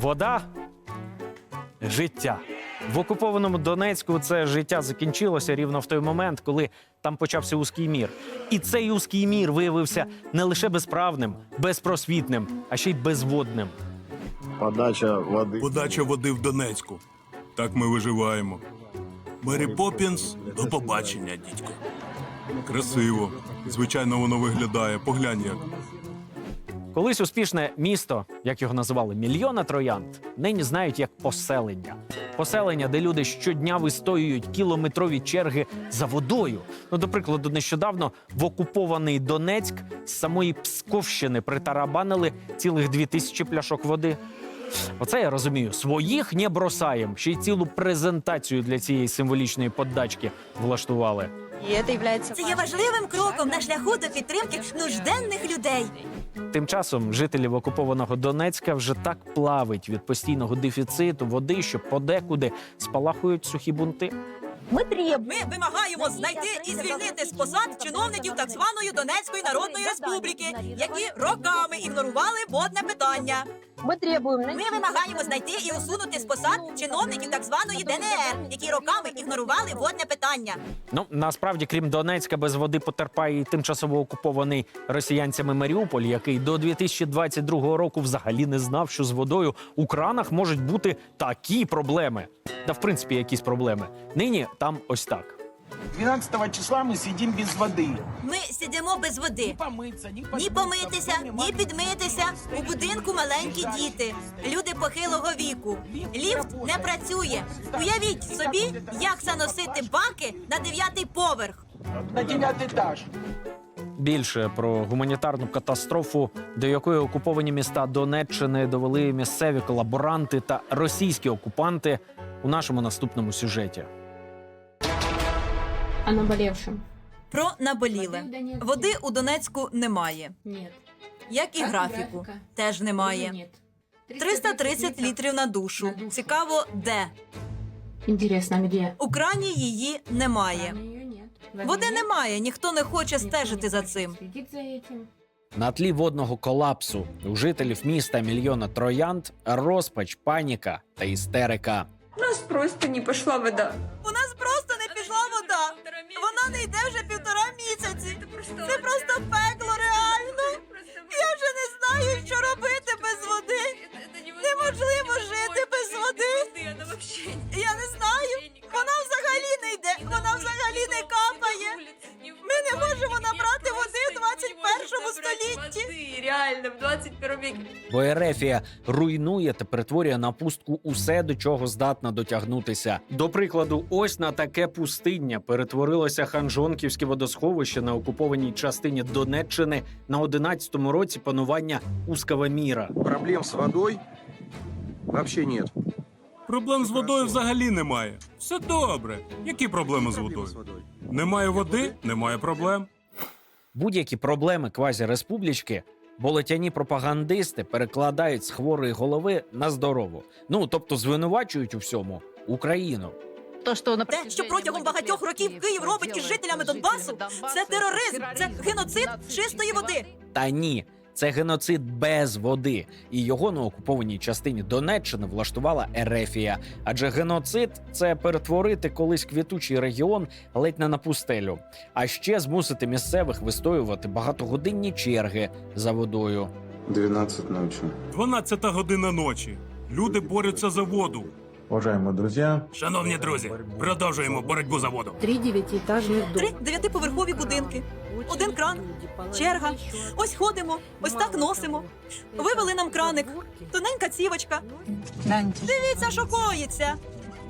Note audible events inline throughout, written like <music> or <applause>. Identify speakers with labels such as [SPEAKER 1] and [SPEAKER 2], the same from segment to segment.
[SPEAKER 1] Вода життя. В окупованому Донецьку це життя закінчилося рівно в той момент, коли там почався узкий мір. І цей узкий мір виявився не лише безправним, безпросвітним, а ще й безводним.
[SPEAKER 2] Подача воды.
[SPEAKER 3] Подача води в Донецьку. Так ми виживаємо. Мері Поппінс, до побачення, дідько. Красиво. Звичайно, воно виглядає. Поглянь як.
[SPEAKER 1] Колись успішне місто, як його називали, мільйона троянд, нині знають як поселення. Поселення, де люди щодня вистоюють кілометрові черги за водою. Ну, до прикладу, нещодавно в окупований Донецьк з самої Псковщини притарабанили цілих дві тисячі пляшок води. Оце я розумію. Своїх не бросаєм. Ще й цілу презентацію для цієї символічної подачки влаштували.
[SPEAKER 4] І це являється
[SPEAKER 5] Це є важливим кроком на шляху до підтримки нужденних людей.
[SPEAKER 1] Тим часом жителів окупованого Донецька вже так плавить від постійного дефіциту води, що подекуди спалахують сухі бунти.
[SPEAKER 4] Ми требуємо.
[SPEAKER 5] Ми вимагаємо знайти і звільнити з посад чиновників так званої Донецької Народної Республіки, які роками ігнорували водне питання.
[SPEAKER 4] Ми требуємо.
[SPEAKER 5] Ми вимагаємо знайти і усунути з посад чиновників так званої ДНР, які роками ігнорували водне питання.
[SPEAKER 1] Ну насправді, крім Донецька, без води потерпає і тимчасово окупований росіянцями Маріуполь, який до 2022 року взагалі не знав, що з водою у кранах можуть бути такі проблеми. Та в принципі якісь проблеми. Нині там ось так.
[SPEAKER 6] 12 числа мы сидим без воды.
[SPEAKER 5] Ми сидимо без
[SPEAKER 6] Ни
[SPEAKER 5] води.
[SPEAKER 6] помыться, ни,
[SPEAKER 5] Ні
[SPEAKER 6] посидеть,
[SPEAKER 5] помитися,
[SPEAKER 6] спокойно,
[SPEAKER 5] ні
[SPEAKER 6] мать.
[SPEAKER 5] підмитися. У будинку маленькі діти, люди похилого віку. Ліфт не працює. Уявіть собі, як заносити баки на дев'ятий поверх.
[SPEAKER 6] На девятый этаж.
[SPEAKER 1] Більше про гуманітарну катастрофу, до якої окуповані міста Донеччини довели місцеві колаборанти та російські окупанти у нашому наступному сюжеті.
[SPEAKER 7] О наболевшем?
[SPEAKER 5] Про наболіле.
[SPEAKER 7] Воды в Донецке
[SPEAKER 5] Води у Донецьку немає,
[SPEAKER 7] Нет.
[SPEAKER 5] як і
[SPEAKER 7] Как
[SPEAKER 5] графіку.
[SPEAKER 7] графіка?
[SPEAKER 5] Теж
[SPEAKER 7] Тоже
[SPEAKER 5] немає.
[SPEAKER 7] Нет.
[SPEAKER 5] 330 літрів на душу.
[SPEAKER 7] На душу.
[SPEAKER 5] Цікаво, де
[SPEAKER 7] Интересно, где?
[SPEAKER 5] у крані її немає.
[SPEAKER 7] Там её нет.
[SPEAKER 5] Води
[SPEAKER 7] нет.
[SPEAKER 5] немає, ніхто не хоче
[SPEAKER 7] Никто
[SPEAKER 5] стежити
[SPEAKER 7] не
[SPEAKER 5] за
[SPEAKER 7] хочет
[SPEAKER 5] цим.
[SPEAKER 7] следить за этим.
[SPEAKER 1] На тлі водного колапсу у жителів міста мільйона троянд розпач, паніка та істерика.
[SPEAKER 8] У нас просто не пошла вода.
[SPEAKER 5] У нас вона не йде вже півтора місяці. Це просто пекло
[SPEAKER 1] Бо Ерефія руйнує та перетворює на пустку усе, до чого здатна дотягнутися. До прикладу, ось на таке пустиння перетворилося ханжонківське водосховище на окупованій частині Донеччини на 11-му році панування узкого міра.
[SPEAKER 2] Проблем с водой вообще нет.
[SPEAKER 3] Проблем з водою взагалі немає. Все добре. Які проблеми з водою? Немає води, немає проблем.
[SPEAKER 1] Будь-які проблеми квазіреспублічки болотяні пропагандисти перекладають з хворої голови на здорову. Ну тобто звинувачують у всьому Україну.
[SPEAKER 4] То, що,
[SPEAKER 5] Те, що протягом багатьох років Київ робить із жителями Донбасу, це тероризм, це геноцид чистої води.
[SPEAKER 1] Та ні, це геноцид без води, і його на окупованій частині Донеччини влаштувала Ерефія. Адже геноцид це перетворити колись квітучий регіон ледь не на пустелю, а ще змусити місцевих вистоювати багатогодинні черги за водою.
[SPEAKER 2] 12 ночи.
[SPEAKER 3] 12 година ночі. Люди борються за воду.
[SPEAKER 2] Уважаемые друзья,
[SPEAKER 3] Шановні друзі, продовжуємо боротьбу за воду.
[SPEAKER 7] Три девятиэтажных
[SPEAKER 5] Три дев'ятиповерхові будинки, один кран, черга. Ось ходимо, ось так носимо. Вивели нам краник, тоненька цівочка. Дивіться, що коїться.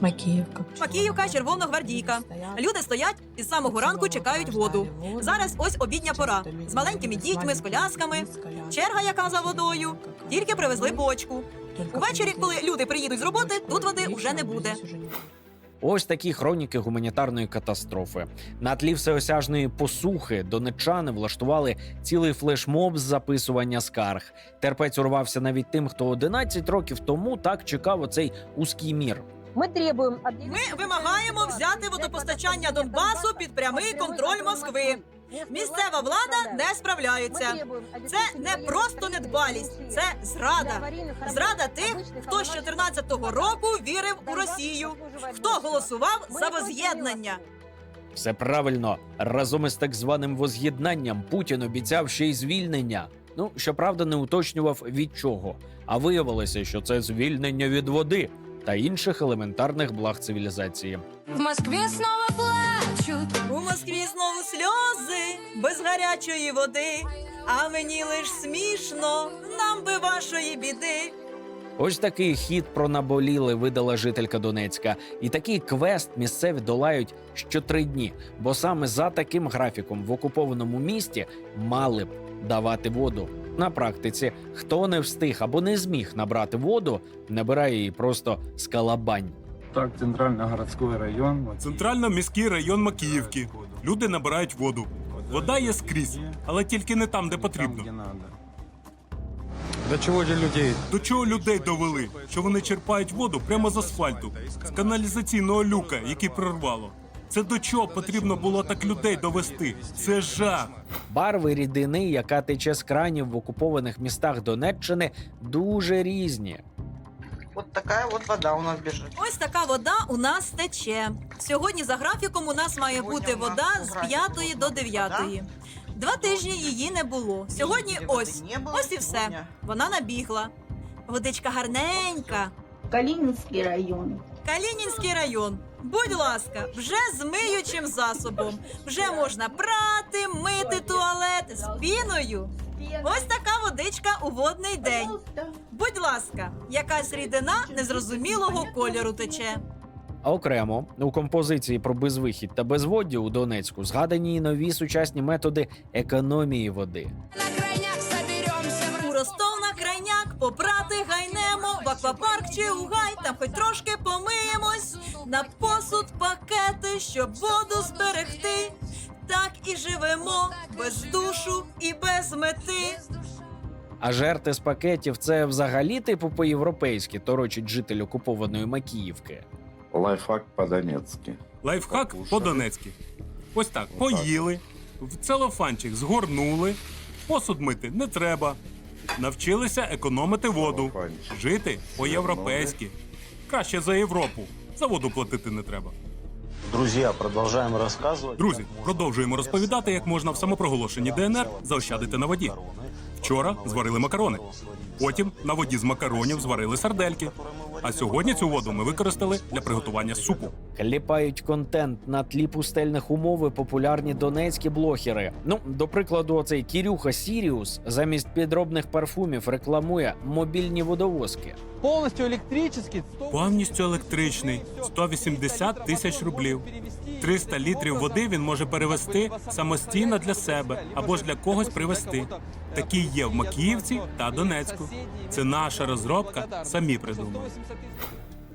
[SPEAKER 7] Макеевка.
[SPEAKER 5] Макіївка, червоногвардійка. Люди стоять і з самого ранку чекають воду. Зараз ось обідня пора. З маленькими дітьми, з колясками. Черга, яка за водою. Тільки привезли бочку. Увечері, коли люди приїдуть з роботи, тут води вже не буде.
[SPEAKER 1] Ось такі хроніки гуманітарної катастрофи. На тлі всеосяжної посухи донеччани влаштували цілий флешмоб з записування скарг. Терпець урвався навіть тим, хто 11 років тому так чекав оцей узкий мір.
[SPEAKER 4] Ми требуємо
[SPEAKER 5] Ми вимагаємо взяти водопостачання Донбасу під прямий контроль Москви. Місцева влада не справляється. Це не просто недбалість, це зрада. Зрада тих, хто з 14-го року вірив у Росію, хто голосував за воз'єднання.
[SPEAKER 1] Все правильно. Разом із так званим воз'єднанням Путін обіцяв ще й звільнення. Ну, щоправда, не уточнював від чого. А виявилося, що це звільнення від води та інших елементарних благ цивілізації.
[SPEAKER 9] В Москве снова плачут.
[SPEAKER 5] У Москві знову сльози без гарячої води. А мені лиш смішно, нам би вашої біди.
[SPEAKER 1] Ось такий хід про наболіли видала жителька Донецька. І такий квест місцеві долають що три дні. Бо саме за таким графіком в окупованому місті мали б давати воду. На практиці, хто не встиг або не зміг набрати воду, набирає її просто з калабань.
[SPEAKER 10] Так, центрально-городской район.
[SPEAKER 3] Центрально-міський район Макіївки. Люди набирають воду. Вода є скрізь, але тільки не там, де потрібно.
[SPEAKER 10] До чего же людей?
[SPEAKER 3] До чого людей довели, що вони черпають воду прямо з асфальту, з каналізаційного люка, який прорвало. Це до чого потрібно було так людей довести? Це жах.
[SPEAKER 1] Барви рідини, яка тече з кранів в окупованих містах Донеччини, дуже різні.
[SPEAKER 6] Вот такая вот вода у нас бежит.
[SPEAKER 5] Ось така вода у нас тече. Сьогодні за графіком у нас має
[SPEAKER 6] Сьогодні
[SPEAKER 5] бути
[SPEAKER 6] у нас
[SPEAKER 5] вода з
[SPEAKER 6] графіку
[SPEAKER 5] 5 до
[SPEAKER 6] буде
[SPEAKER 5] 9. Два тижні її не було. Сьогодні ось.
[SPEAKER 6] не
[SPEAKER 5] Ось і все. Вона набігла. Водичка гарненька.
[SPEAKER 4] Калининский район.
[SPEAKER 5] Калінінський район. Будь ласка, вже з миючим засобом. Вже можна прати, мити туалет з піною. Ось така водичка у водний день. Будь ласка, якась рідина незрозумілого кольору тече.
[SPEAKER 1] А окремо у композиції про безвихідь та безводдя у Донецьку згадані й нові сучасні методи економії води.
[SPEAKER 9] На крайняк соберемся в
[SPEAKER 5] У Ростов на крайняк попрати гайнемо, в аквапарк чи у гай, там хоч трошки помиємось, на посуд пакети, щоб воду зберегти. Так і живемо без душу і без мети.
[SPEAKER 1] А жерти з пакетів це взагалі типу по-європейськи, торочить житель окупованої Макіївки.
[SPEAKER 2] Лайфхак по-донецки.
[SPEAKER 3] Лайфхак по-донецьки. Ось так, поїли, в целофанчик згорнули, посуд мити не треба. Навчилися економити воду, жити по-європейськи. Краще за Європу. За воду платити не треба.
[SPEAKER 11] Друзі, продовжуємо розказувати.
[SPEAKER 3] Друзі, продовжуємо розповідати, як можна в самопроголошенні ДНР заощадити на воді. Вчора зварили макарони. Потім на воді з макаронів зварили сардельки. А сьогодні цю воду ми використали для приготування супу.
[SPEAKER 1] Кліпають контент на тлі пустельних умов і популярні донецькі блогери. Ну, до прикладу, оцей Кірюха Сіріус замість підробних парфумів рекламує мобільні водовозки.
[SPEAKER 10] Полностью электрический.
[SPEAKER 3] Повністю електричний 180 тисяч рублів. 300 літрів води він може перевести самостійно для себе або ж для когось привезти. Такі є в Макіївці та Донецьку. Це наша розробка, самі придумали.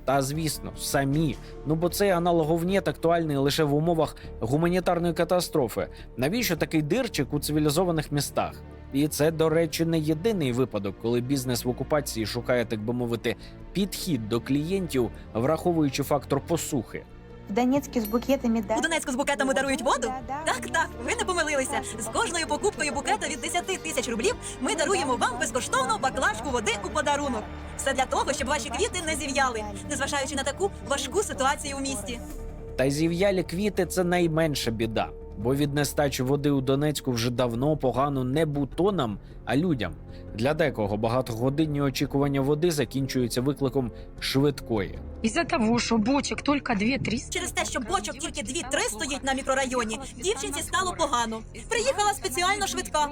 [SPEAKER 1] Та звісно, самі. Ну бо цей аналоговнєт актуальний лише в умовах гуманітарної катастрофи. Навіщо такий дирчик у цивілізованих містах? І це, до речі, не єдиний випадок, коли бізнес в окупації шукає, так би мовити, підхід до клієнтів, враховуючи фактор посухи.
[SPEAKER 4] В Донецке с букетами, да?
[SPEAKER 5] У Донецьку з букетами дарують воду?
[SPEAKER 4] Да, да.
[SPEAKER 5] Так, так, ви не помилилися. З кожною покупкою букета від 10 тисяч рублів ми даруємо вам безкоштовно баклажку води у подарунок. Все для того, щоб ваші квіти не зів'яли, незважаючи на таку важку ситуацію у місті.
[SPEAKER 1] Та зів'ялі квіти це найменша біда. Бо від нестачі води у Донецьку вже давно погано не бутонам, а людям. Для декого багатогодинні очікування води закінчуються викликом швидкої.
[SPEAKER 7] Из-за того, что бочек только 2-300.
[SPEAKER 5] Через те, що бочок тільки 2-3 стоїть на мікрорайоні, дівчинці стало погано. Приїхала спеціально швидка.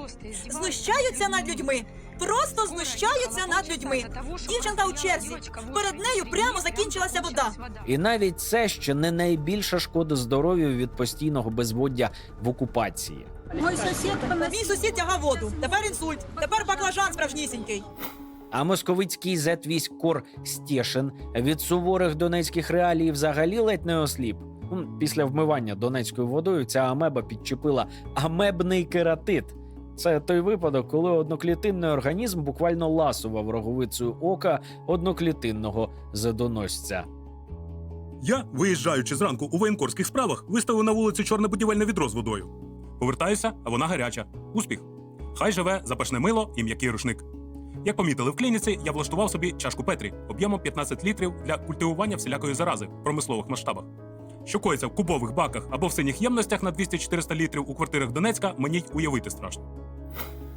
[SPEAKER 5] Знущаються над людьми. Просто знущаються над людьми. Дівчинка у черзі. Перед нею прямо закінчилася вода.
[SPEAKER 1] І навіть це ще не найбільша шкода здоров'ю від постійного безводдя в окупації.
[SPEAKER 5] Мій сусід тягав воду. Тепер інсульт. Тепер баклажан справжнісінький.
[SPEAKER 1] А московицький зетвійськ-кор Стєшин від суворих донецьких реалій взагалі ледь не осліп. Після вмивання донецькою водою ця амеба підчепила амебний кератит. Це той випадок, коли одноклітинний організм буквально ласував роговицею ока одноклітинного задоносця.
[SPEAKER 3] Я, виїжджаючи зранку у воєнкорських справах, виставив на вулицю чорне будівельне відро з водою. Повертаюся, а вона гаряча. Успіх. Хай живе запашне мило і м'який рушник. Як помітили в клініці, я влаштував собі чашку Петрі об'ємом 15 літрів для культивування всілякої зарази в промислових масштабах. Що коїться в кубових баках або в синіх ємностях на 200-400 літрів у квартирах Донецька, мені й уявити страшно.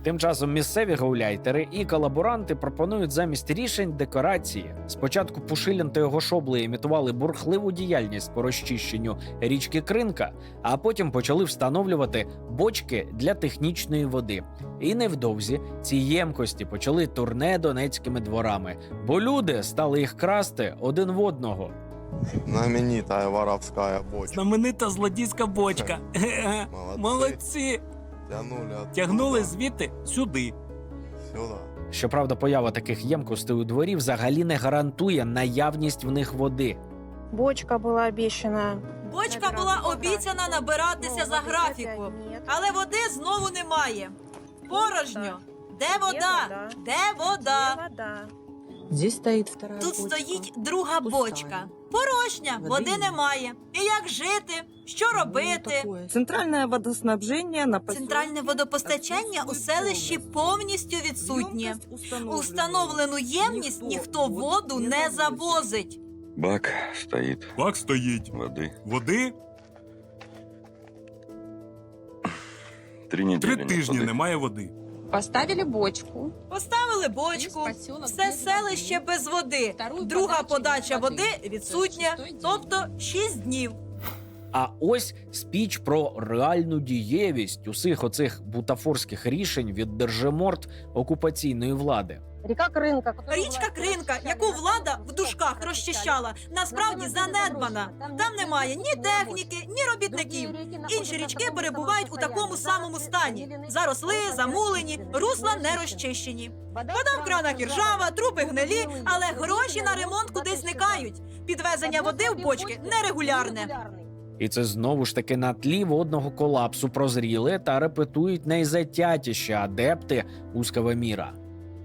[SPEAKER 1] Тим часом місцеві гауляйтери і колаборанти пропонують замість рішень декорації. Спочатку Пушилін та його шобли імітували бурхливу діяльність по розчищенню річки Кринка, а потім почали встановлювати бочки для технічної води. І невдовзі ці ємкості почали турне донецькими дворами, бо люди стали їх красти один в одного.
[SPEAKER 12] Знаменитая воровская бочка.
[SPEAKER 3] Знаменита злодійська бочка. Ге-ге. Молодці!
[SPEAKER 12] Оттуда
[SPEAKER 3] Тягнули звідти сюди.
[SPEAKER 12] Сюда.
[SPEAKER 1] Щоправда, поява таких ємкостей у дворі взагалі не гарантує наявність в них води.
[SPEAKER 7] Бочка была обещана.
[SPEAKER 5] Бочка була обіцяна набиратися за графіком, але води знову немає. Порожньо. Де вода? Де вода?
[SPEAKER 7] Здесь стоит
[SPEAKER 5] Тут стоїть друга бочка. Порожня, води немає. І як жити? Що робити?
[SPEAKER 6] Центральное водоснабжение на
[SPEAKER 5] Центральне водопостачання у селищі повністю відсутнє. У встановлену ємність ніхто воду не завозить.
[SPEAKER 2] Бак стоит.
[SPEAKER 3] Бак стоїть.
[SPEAKER 2] Воды.
[SPEAKER 3] Води
[SPEAKER 2] Три недели
[SPEAKER 3] три тижні немає води.
[SPEAKER 7] Поставили бочку.
[SPEAKER 5] Поставили бочку, все селище без води. Друга подача води відсутня, тобто 6 днів.
[SPEAKER 1] А ось спіч про реальну дієвість усіх оцих бутафорських рішень від держиморт окупаційної влади.
[SPEAKER 7] Река Крынка.
[SPEAKER 5] Річка Кринка, яку влада в дужках розчищала, насправді занедбана. Там немає ні техніки, ні робітників. Інші річки перебувають у такому самому стані: заросли, замулені, русла не розчищені. Вода в кранах іржава, труби гнилі, але гроші на ремонт кудись зникають. Підвезення води в бочки нерегулярне.
[SPEAKER 1] І це знову ж таки на тлі водного колапсу прозріли та репетують найзатятіші адепти узкого міра.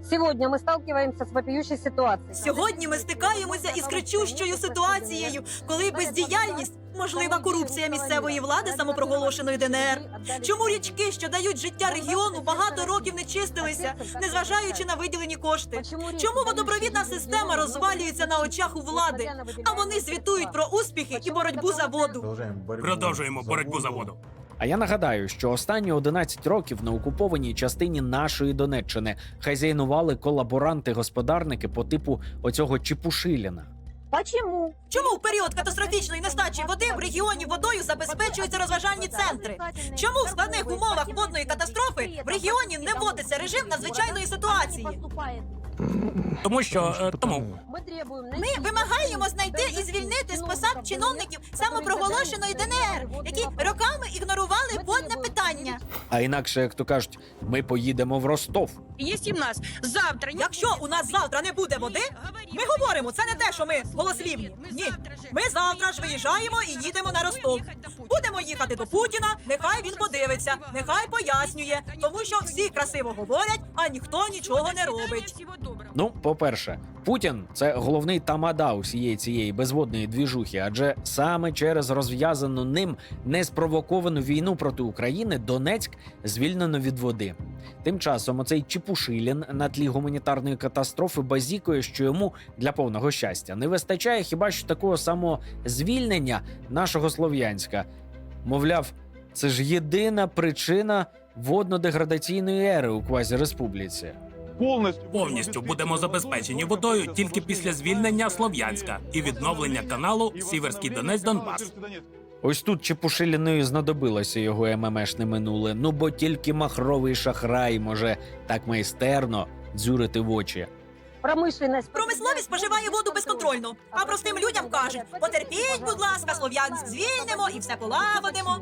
[SPEAKER 7] Сегодня мы сталкиваемся с вопиющей ситуацией.
[SPEAKER 5] Сьогодні ми стикаємося із кричущою ситуацією, коли бездіяльність, можлива корупція місцевої влади самопроголошеної ДНР. Чому річки, що дають життя регіону, багато років не чистилися, незважаючи на виділені кошти? Чому водопровідна система розвалюється на очах у влади? А вони звітують про успіхи і боротьбу за воду.
[SPEAKER 3] Продовжуємо боротьбу за воду.
[SPEAKER 1] А я нагадаю, що останні 11 років на окупованій частині нашої Донеччини хазяйнували колаборанти-господарники по типу оцього Чепушиліна.
[SPEAKER 7] Почему?
[SPEAKER 5] Чому в період катастрофічної нестачі води в регіоні водою забезпечуються розважальні центри? Чому в складних умовах водної катастрофи в регіоні не вводиться режим надзвичайної ситуації?
[SPEAKER 3] Тому що е, тому
[SPEAKER 7] требуем
[SPEAKER 5] Ми вимагаємо знайти і звільнити з посад чиновників самопроголошеної ДНР, які роками ігнорували водне питання.
[SPEAKER 1] А інакше, як то кажуть, ми поїдемо в Ростов.
[SPEAKER 5] Якщо в нас завтра, якщо у нас завтра не буде води, ми говоримо, це не те, що ми голослівні. Ні, ми завтра ж виїжджаємо і їдемо на Ростов. Будемо їхати до Путіна. Нехай він подивиться, нехай пояснює, тому що всі красиво говорять, а ніхто нічого не робить.
[SPEAKER 1] Ну, по-перше, Путін це головний тамада усієї цієї безводної двіжухи, адже саме через розв'язану ним неспровоковану війну проти України Донецьк звільнено від води. Тим часом оцей Чепушилін на тлі гуманітарної катастрофи базікує, що йому для повного щастя не вистачає хіба що такого самого звільнення нашого Слов'янська. Мовляв, це ж єдина причина водно-деградаційної ери у квазіреспубліці.
[SPEAKER 3] Повністю будемо забезпечені водою тільки після звільнення Слов'янська і відновлення каналу Сіверський Донець Донбас.
[SPEAKER 1] Ось тут Чепушиліною знадобилося його ММшне минуле. Ну бо тільки махровий шахрай може так майстерно дзюрити в очі.
[SPEAKER 7] Промышленность.
[SPEAKER 5] Промисловість споживає воду безконтрольно, а простим людям кажуть: потерпіть, будь ласка, Слов'янськ звільнимо і все полагодимо.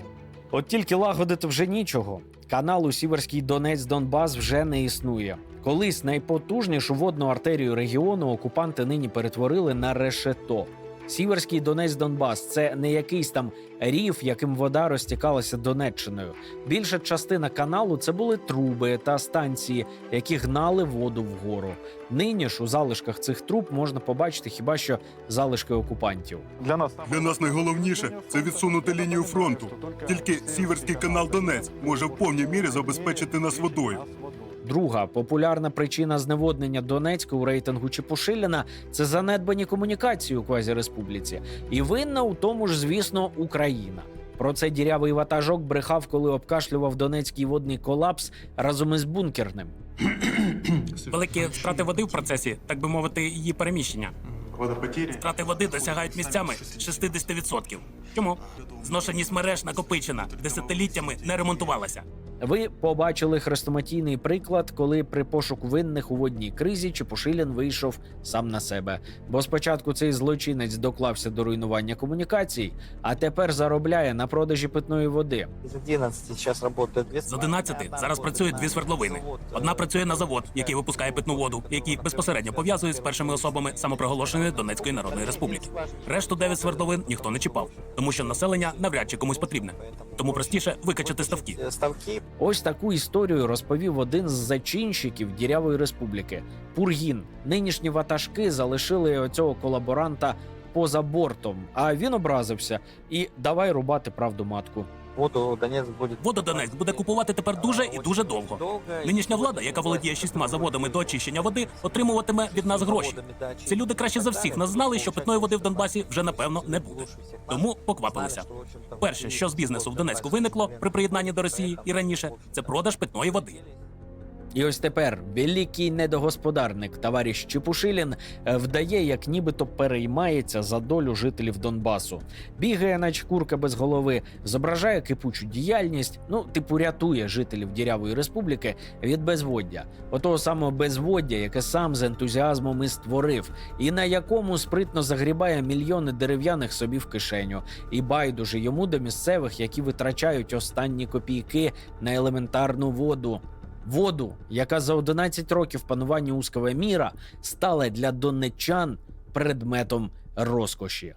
[SPEAKER 1] От тільки лагодити вже нічого. Каналу Сіверський Донець Донбас вже не існує. Колись найпотужнішу водну артерію регіону окупанти нині перетворили на решето. Сіверський Донець Донбас це не якийсь там рів, яким вода розтікалася Донеччиною. Більша частина каналу це були труби та станції, які гнали воду вгору. Нині ж у залишках цих труб можна побачити хіба що залишки окупантів.
[SPEAKER 10] Для нас
[SPEAKER 3] Для нас найголовніше це відсунути лінію фронту. Тільки Сіверський канал Донець може в повній мірі забезпечити нас водою.
[SPEAKER 1] Друга популярна причина зневоднення Донецька у рейтингу Чепушиліна це занедбані комунікації у квазіреспубліці. І винна у тому ж, звісно, Україна. Про це дірявий ватажок брехав, коли обкашлював Донецький водний колапс разом із бункерним. <clears throat>
[SPEAKER 3] Великі втрати води в процесі, так би мовити, її переміщення. Втрати води досягають місцями 60%. Чому? Зношеність мереж накопичена, десятиліттями не ремонтувалася.
[SPEAKER 1] Ви побачили хрестоматійний приклад, коли при пошуку винних у водній кризі Чепушилін вийшов сам на себе. Бо спочатку цей злочинець доклався до руйнування комунікацій, а тепер заробляє на продажі питної води.
[SPEAKER 11] Из 11 сейчас работает
[SPEAKER 3] З 11 зараз працюють дві свердловини. Одна працює на завод, який випускає питну воду, який безпосередньо пов'язує з першими особами самопроголошеної Донецької Народної Республіки. Решту дев'ять свердловин ніхто не чіпав, тому що населення навряд чи комусь потрібне. Тому простіше викачати ставки.
[SPEAKER 11] ставки.
[SPEAKER 1] Ось таку історію розповів один з зачинщиків Дірявої республіки Пургін. Нинішні ватажки залишили оцього колаборанта поза бортом. А він образився і давай рубати правду матку.
[SPEAKER 11] Воду Донецьк буде
[SPEAKER 3] Воду Донецьк буде купувати тепер дуже і дуже довго. Нинішня влада, яка володіє шістьма заводами до очищення води, отримуватиме від нас гроші. Ці люди краще за всіх нас знали, що питної води в Донбасі вже напевно не буде. Тому поквапилися. Перше, що з бізнесу в Донецьку виникло при приєднанні до Росії і раніше, це продаж питної води.
[SPEAKER 1] І ось тепер великий недогосподарник товариш Чепушилін е, вдає, як нібито переймається за долю жителів Донбасу. Бігає, наче курка без голови, зображає кипучу діяльність. Ну, типу, рятує жителів Дірявої республіки від безводдя, отого самого безводдя, яке сам з ентузіазмом і створив, і на якому спритно загрібає мільйони дерев'яних собі в кишеню. І байдуже йому до місцевих, які витрачають останні копійки на елементарну воду. Воду, яка за 11 років панування узкого міра стала для донечан предметом розкоші.